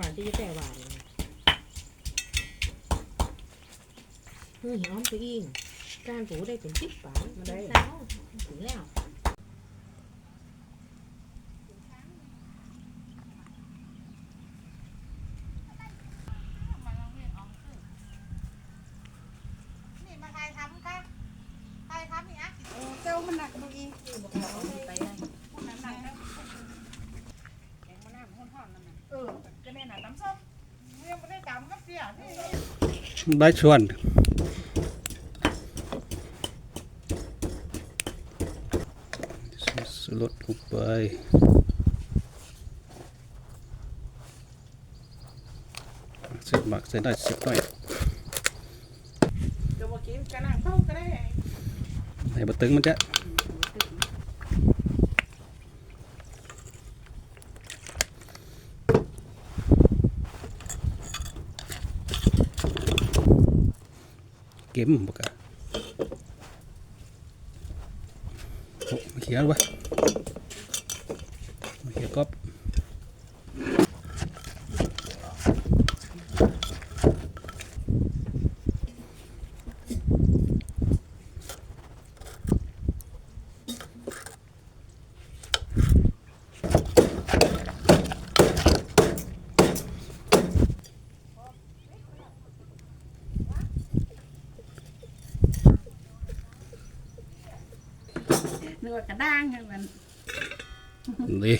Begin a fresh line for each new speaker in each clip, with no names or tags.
หวานที่แต่หวานเฮ้ยอ้อมไปอิงการปูได้เป็นสิบปานมาได้แล้วถึงแล้ว
นี่มาใครทำคะใครทำนี่อะโอ้เจ้ามันหนักดูอีไปได้หนักหนักแล้วแกงมะนาวมันห่อนๆนั่นน่ะเออจะเนี่ยน่ะน้ำส้มยังไม่ได้จำกับเสียนี่
ได้ชวนสลดลงไปเสร็จหมักเสร็จได้สิบหน่อย
เดี๋ยวมากินกระนังเข้าก็ได้
ให้บะตึงมันจะ เก็มบกะโอ้มาเขียนวะมาเขียนก๊อบ
เนื้อกระด้างอย่างนั้น
นี่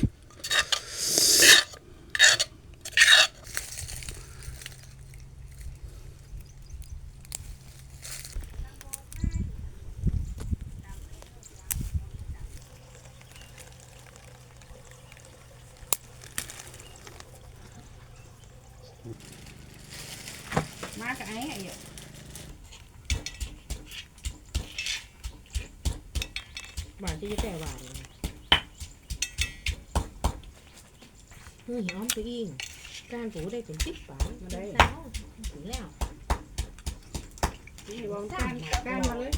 มากับไอ้ไอ้
หวานที่แต่หวานเฮ้ยอ้อมไปอิงการปูได้เป็นสิบปานมาได้แล้วถึงแล้ว
นี่วางก้านก้านมาเลย
ถึงต่ำแล้ว